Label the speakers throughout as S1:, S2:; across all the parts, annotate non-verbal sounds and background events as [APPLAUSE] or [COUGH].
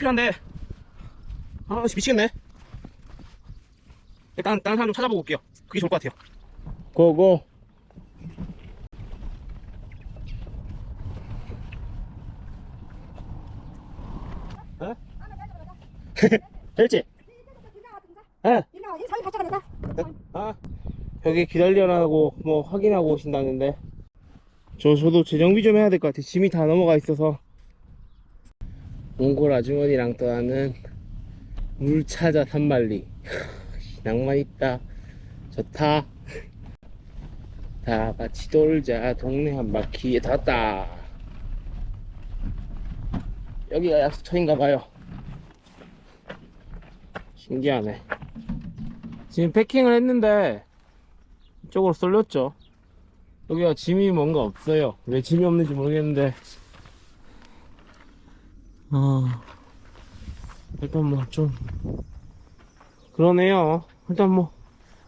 S1: 필요한데. 아 씨, 미치겠네. 일단 다른 사람 좀 찾아보고 올게요. 그게 좋을 것 같아요. 고고. 어? [LAUGHS] 됐지? 예. 아, 여기 기다리라고 뭐 확인하고 오신다는데. 저 저도 재정비 좀 해야 될 것 같아. 짐이 다 넘어가 있어서 몽골 아주머니랑 떠나는 물 찾아 산말리. [LAUGHS] 낭만 있다. 좋다. 다 같이 돌자. 동네 한 바퀴 다 왔다. 여기가 약수터인가 봐요. 신기하네. 지금 패킹을 했는데 이쪽으로 쏠렸죠. 여기가 짐이 뭔가 없어요. 왜 짐이 없는지 모르겠는데 아 일단 뭐 좀 그러네요. 일단 뭐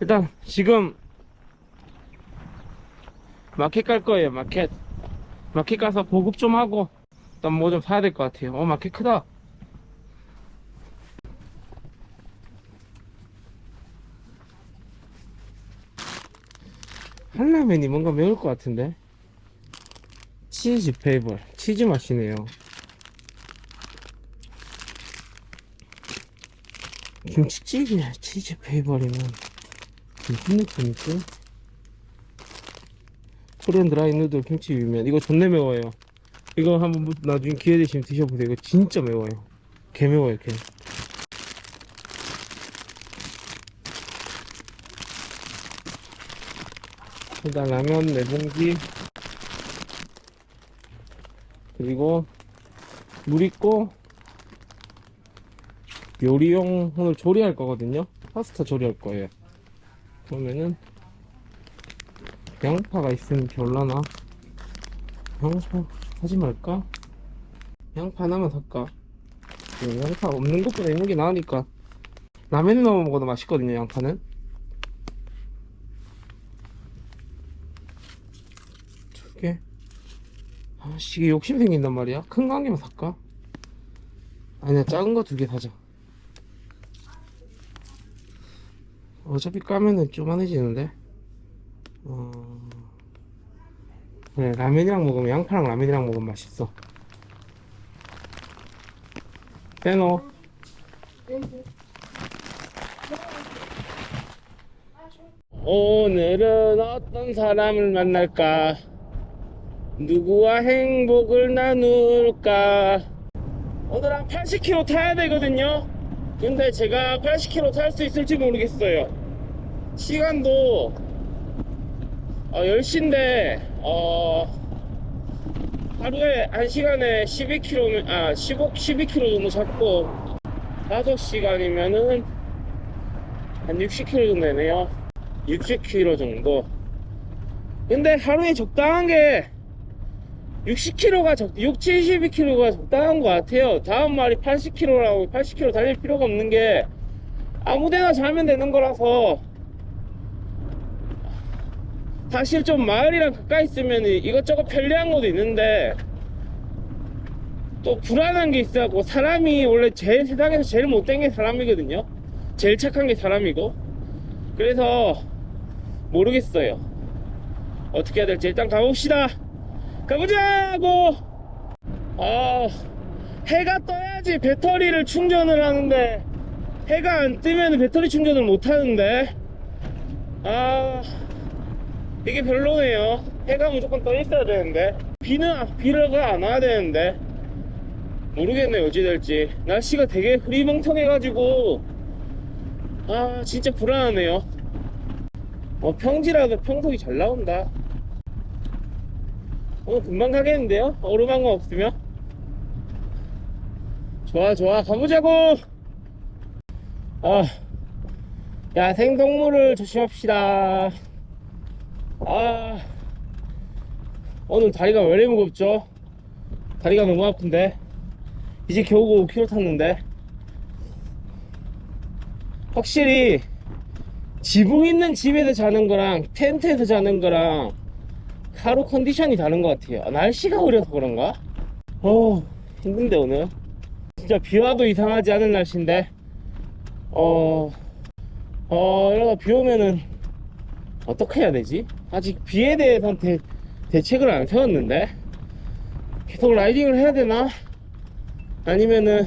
S1: 일단 지금 마켓 갈 거예요 마켓. 마켓 가서 보급 좀 하고 일단 뭐 좀 사야 될 것 같아요. 어 마켓 크다. 한라면이 뭔가 매울 것 같은데? 치즈 페이벌 치즈 맛이네요 김치찌개 치즈 무슨 느낌이지? 코리안 드라이 누들 김치 비빔면. 이거 존내 매워요. 이거 한번 뭐- 나중에 기회 되시면 드셔보세요. 이거 진짜 매워요. 개 매워요 개. 일단 라면 4봉지 그리고 물 있고 요리용 오늘 조리할 거거든요. 파스타 조리할 거예요. 그러면은 양파가 있으면 별로나? 양파 사지 말까? 양파 하나만 살까? 음, 양파 없는 것보다 있는 게 나으니까. 라면에 넣어 먹어도 맛있거든요 양파는. 두개? 아씨 이게 욕심 생긴단 말이야? 큰 거 한 개만 살까? 아니야 작은 거 두 개 사자 어차피 까면은 쪼만해지는데? 어... 그래 라면이랑 먹으면 양파랑 라면이랑 먹으면 맛있어. 빼놓어. 오늘은 어떤 사람을 만날까? 누구와 행복을 나눌까? 오늘 한 80km 타야 되거든요 근데 제가 80km 탈 수 있을지 모르겠어요. 시간도 어, 10시인데 어, 하루에 1시간에 12km 아 15, 12km 정도 잡고 5시간이면은 한 60km 정도 되네요. 60km 정도. 근데 하루에 적당한 게 60km가 적, 6, 72km가 적당한 것 같아요. 다음 말이 80km라고 80km 달릴 필요가 없는 게 아무데나 자면 되는 거라서 사실 좀 마을이랑 가까이 있으면 이것저것 편리한 것도 있는데 또 불안한 게 있어갖고 사람이 원래 제일 세상에서 제일 못된 게 사람이거든요. 제일 착한 게 사람이고 그래서 모르겠어요. 어떻게 해야 될지 일단 가봅시다. 가보자고! 아, 해가 떠야지 배터리를 충전을 하는데, 해가 안 뜨면 배터리 충전을 못 하는데, 아, 이게 별로네요. 해가 무조건 떠 있어야 되는데, 비는, 비가 안 와야 되는데, 모르겠네, 어찌 될지. 날씨가 되게 흐리멍텅해 가지고, 아, 진짜 불안하네요. 어, 평지라도 평속이 잘 나온다. 오늘 금방 가겠는데요? 오르막 거 없으면? 좋아 좋아 가보자고 아 야생 동물을 조심합시다 아 오늘 다리가 왜 이렇게 무겁죠? 다리가 너무 아픈데 이제 겨우 5km 탔는데 확실히 지붕 있는 집에서 자는 거랑 텐트에서 자는 거랑 하루 컨디션이 다른 것 같아요. 아, 날씨가 흐려서 그런가? 어, 힘든데 오늘. 진짜 비 와도 이상하지 않은 날씨인데 어, 어 이러다 비 오면은 어떻게 해야 되지? 아직 비에 대해서는 대, 대책을 안 세웠는데 계속 라이딩을 해야 되나? 아니면은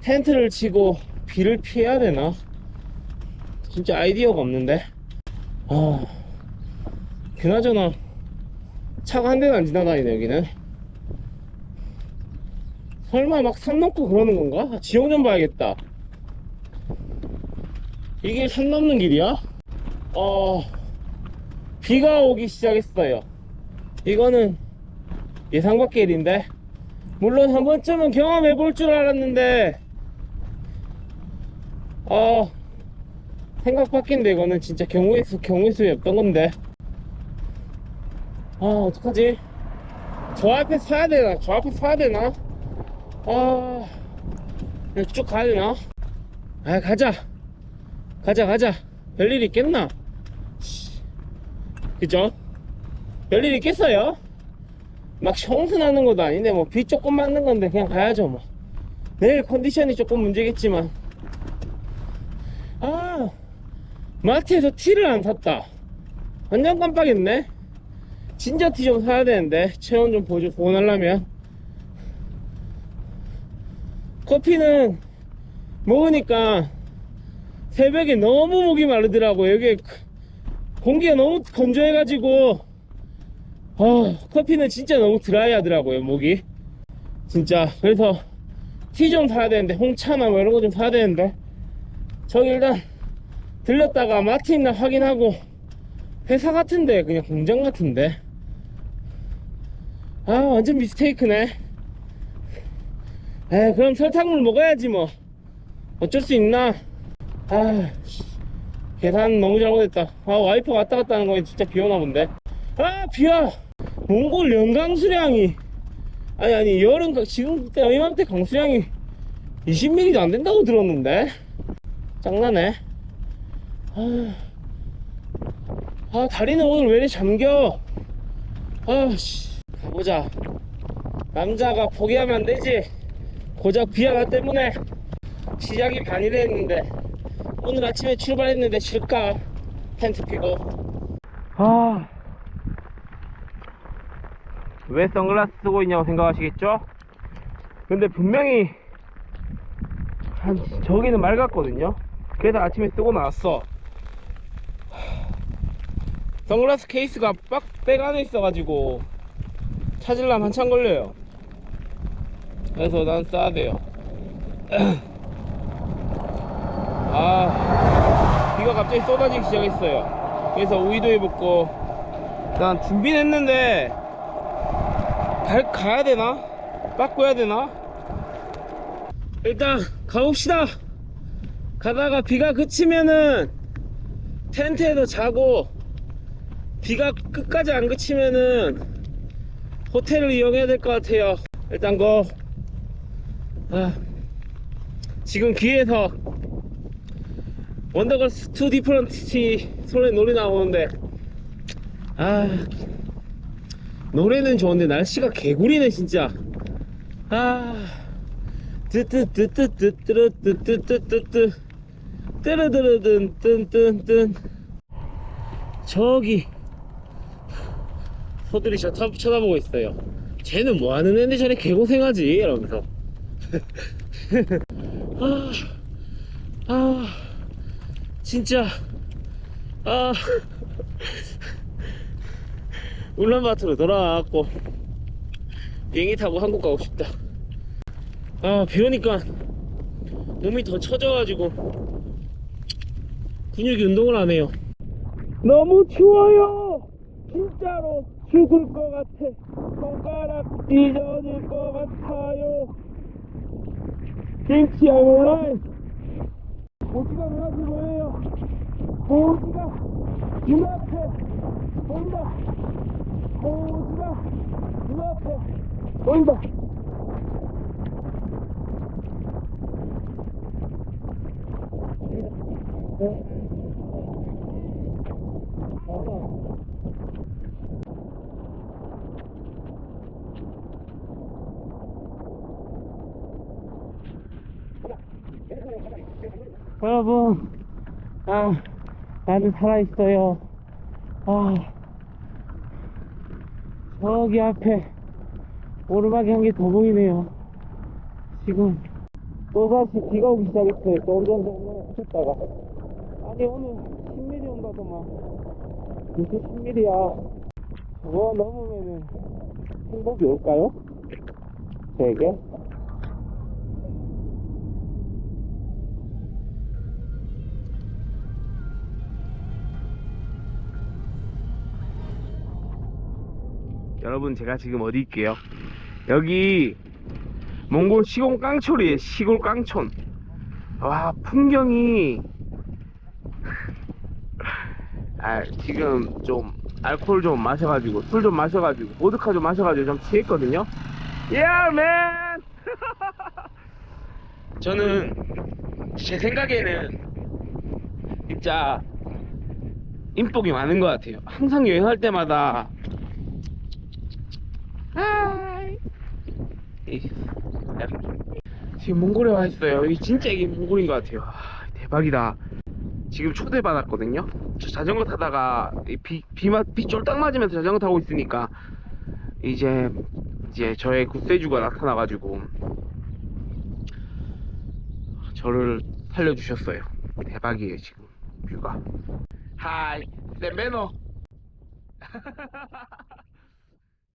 S1: 텐트를 치고 비를 피해야 되나? 진짜 아이디어가 없는데 아 그나저나 차가 한 대도 안 지나다니네 여기는. 설마 막 산 넘고 그러는 건가? 지형 좀 봐야겠다. 이게 산 넘는 길이야? 어 비가 오기 시작했어요. 이거는 예상 밖의 일인데. 물론 한 번쯤은 경험해 볼 줄 알았는데. 어 생각 밖인데 이거는 진짜 경우의 수 경우의 수에 없던 건데 아 어떡하지? 저 앞에 서야 되나? 저 앞에 서야 되나? 아 그냥 쭉 가야 되나? 아 가자. 가자 가자. 별일 있겠나? 씨. 그죠? 별일 있겠어요? 막 형수 나는 것도 아닌데 뭐 비 조금 맞는 건데 그냥 가야죠 뭐. 내일 컨디션이 조금 문제겠지만. 아 마트에서 티를 안 샀다. 완전 깜빡했네 진저 티좀 사야 되는데 체온 좀 보조 보완하려면. 커피는 먹으니까 새벽에 너무 목이 마르더라고 여기 공기가 너무 건조해가지고. 아 커피는 진짜 너무 드라이 하더라고요 목이. 진짜. 그래서 티 좀 사야 되는데 홍차나 뭐 이런 거 좀 사야 되는데. 저기 일단 들렸다가 마트 있나 확인하고 회사 같은데 그냥 공장 같은데. 아 완전 미스테이크네. 에 그럼 설탕물 먹어야지 뭐. 어쩔 수 있나? 아 씨. 계산 너무 잘못했다. 아 와이퍼 왔다 갔다 하는 거 진짜 비 오나 본데. 아 비야 몽골 연강 수량이. 아니 아니 여름 가- 지금 그때 이맘때 강수량이 20mm도 안 된다고 들었는데? 짱나네. 아, 아 다리는 오늘 왜 이리 잠겨? 아씨. 가보자. 남자가 포기하면 안 되지. 고작 비 하나 때문에 시작이 반이라 했는데 오늘 아침에 출발했는데 쉴까? 텐트 피고. 아. 왜 선글라스 쓰고 있냐고 생각하시겠죠? 근데 분명히 한 저기는 맑았거든요. 그래서 아침에 쓰고 나왔어. 선글라스 케이스가 빡백 안에 있어가지고 찾으려면 한참 걸려요. 그래서 난 써야 돼요. [CLEARS THROAT] 아 비가 갑자기 쏟아지기 시작했어요. 그래서 우이도 입었고 난 준비는 했는데 갈, 가야 되나? 바꿔야 되나? 일단 가봅시다 가다가 비가 그치면은 텐트에서 자고 비가 끝까지 안 그치면은 호텔을 이용해야 될 것 같아요. 일단 거. 아, 지금 귀에서 원더걸스 투 디퍼런티 소리 노래 나오는데 아 노래는 좋은데 날씨가 개구리네 진짜. 아 뜨뜨뜨뜨뜨뜨뜨뜨뜨뜨뜨 뜨르르르든 뜬뜬뜬. 저기 소들이 저 쳐- 쳐다보고 있어요 쟤는 뭐하는 애인데 저래 개고생하지? 이러면서. [LAUGHS] 아, 아 진짜. 아. [LAUGHS] 울란바토로 돌아와갖고 비행기 타고 한국 가고 싶다. 아 비 오니까 몸이 더 처져가지고 근육이 운동을 안 해요. 너무 추워요! 진짜로 죽을 것 같아. 손가락 찢어질 것 같아요. 김치 알몰라이. 고지가 눈앞에 보여요? 고지가 눈앞에 보인다. 고지가 눈앞에 보인다 여러분, 아, 나는 살아있어요. 아, 저기 앞에 오르막이 한 개 더 보이네요. 지금 또다시 비가 오기 시작했어요. 조금 전에 쳤다가. 아니, 오늘 10mm 온다더만. 무슨 10mm야. 저거 넘으면은 행복이 올까요? 저에게? 여러분 제가 지금 어디 있게요? 여기 몽골 시골 깡촌이에요 시골 깡촌. 와 풍경이 아 지금 좀 알코올 좀 마셔가지고 술 좀 마셔가지고 보드카 좀 마셔가지고 좀 취했거든요. Yeah man! [LAUGHS] 저는 제 생각에는 진짜 인복이 많은 것 같아요. 항상 여행할 때마다 하이. 이- 지금 몽골에 와 있어요. 여기 진짜 이게 몽골인 것 같아요. 아, 대박이다. 지금 초대받았거든요. 저 자전거 타다가 이 비, 비마, 비 쫄딱 맞으면서 자전거 타고 있으니까 이제 이제 저의 굿세주가 나타나가지고 저를 살려주셨어요. 대박이에요 지금 뷰가. 하이, 셈베노. [LAUGHS]